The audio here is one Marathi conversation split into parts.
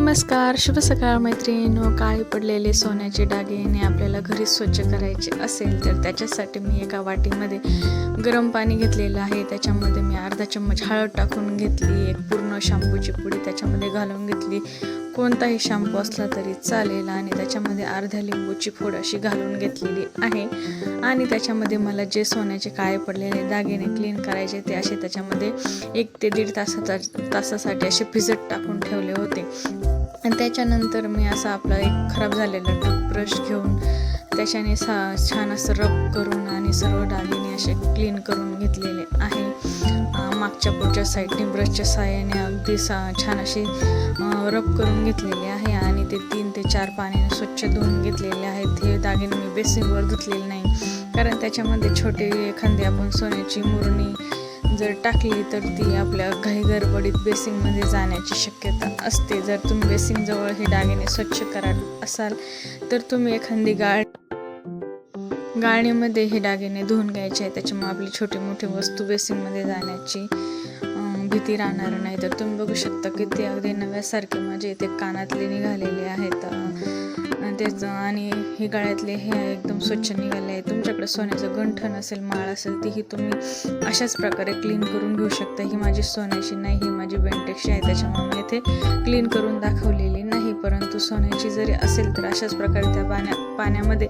नमस्कार शुभ सकाळ मैत्रिणीनो. काळे पडलेले सोन्याचे दागिने आपल्याला घरी स्वच्छ करायचे असेल तर त्याच्यासाठी मी एका वाटीमध्ये गरम पाणी घेतलेलं आहे. त्याच्यामध्ये मी अर्धा चम्मच हळद टाकून घेतली एक पूर्ण शॅम्पूची पुडी त्याच्यामध्ये घालून घेतली. कोणताही शॅम्पू असला तरी चालेल आणि त्याच्यामध्ये अर्ध्या लिंबूची फोड अशी घालून घेतलेली आहे. आणि त्याच्यामध्ये मला जे सोन्याचे काळे पडलेले दागिने क्लीन करायचे ते असे त्याच्यामध्ये एक ते दीड तासाचा तासासाठी असे भिजत टाकून ठेवले होते. आणि त्याच्यानंतर मी असा आपला एक खराब झालेला टूथब्रश घेऊन त्याच्याने सा छान असं रब करून आणि सर्व दागिने असे क्लीन करून घेतलेले आहे. मागच्या पुढच्या साईडने ब्रशच्या साहाय्याने अगदी सा छान असे रब करून घेतलेले आहे आणि ते तीन ते चार पाण्याने स्वच्छ धुवून घेतलेले आहेत. हे दागिने मी बेसिनवर धुतलेले नाही. कारण त्याच्यामध्ये छोटे एखादी आपण सोन्याची मुरणी जर टाकली तर ती आपल्या घाई गडबडीत बेसिंगमध्ये जाण्याची शक्यता असते. जर तुम्ही बेसिंगजवळ हे दागिने स्वच्छ कराल असाल तर तुम्ही एखादी गाळ गाळणीमध्ये हे दागिने धुवून घ्यायचे आहे त्याच्यामुळे आपली छोटी मोठी वस्तू बेसिंगमध्ये जाण्याची भीती राहणार नाही. तर तुम्ही बघू शकता की ते अगदी नव्यासारखे माझे इथे कानातले निघालेले आहेत. त्याचं आणि हे गळ्यातले हे एकदम स्वच्छ निघाले आहे तुमच्याकडे सोन्याचं गंठण असेल माळ असेल तीही तुम्ही अशाच प्रकारे क्लीन करून घेऊ शकता. ही माझी सोन्याची नाही ही माझी बेंटेक्सची आहे. त्याच्यामुळे मी इथे क्लीन करून दाखवलेली नाही. परंतु सोन्याची जरी असेल तर अशाच प्रकारे त्या पाण्या पाण्यामध्ये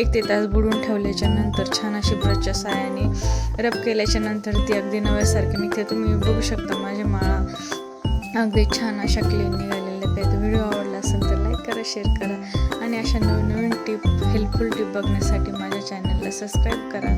एक ते तास बुडून ठेवल्याच्या नंतर छान अशी ब्रशच्या साहाय्याने रब केल्याच्यानंतर ती अगदी नव्यासारखी निघते. तुम्ही बघू शकता माझी माळा अगदी छान अशा क्लीन निघाल्या शेअर करा. आणि अशा नवनवीन टिप हेल्पफुल टिप बघण्यासाठी माझ्या चॅनलला सबस्क्राईब करा.